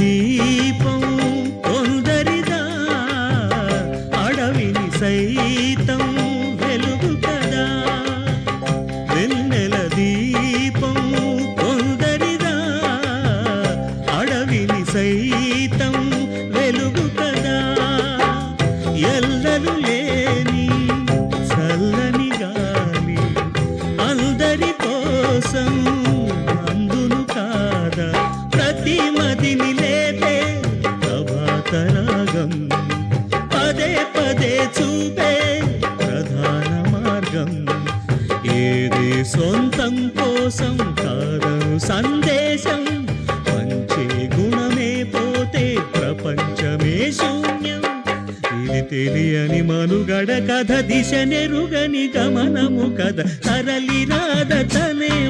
దీపం కొందరిదా అడవిని సైతం వెలుగు కదా. వెన్నెల దీపం కొందరిదా అడవిని సైతం వెలుగు కదా. ఎల్లలు లేని చల్లని గాలి అందరి కోసం అందును కాదా. రాగం. పదే పదే చూపే ప్రధాన మార్గం. ఏది సొంతం కోసం కాదను సందేశం. మంచి గుణమే పోతే ప్రపంచమే శూన్యం. ఇది తెలియని మనుగడ కథ దిశ నెరుగని గమనము కథ. తరలి రాద తనే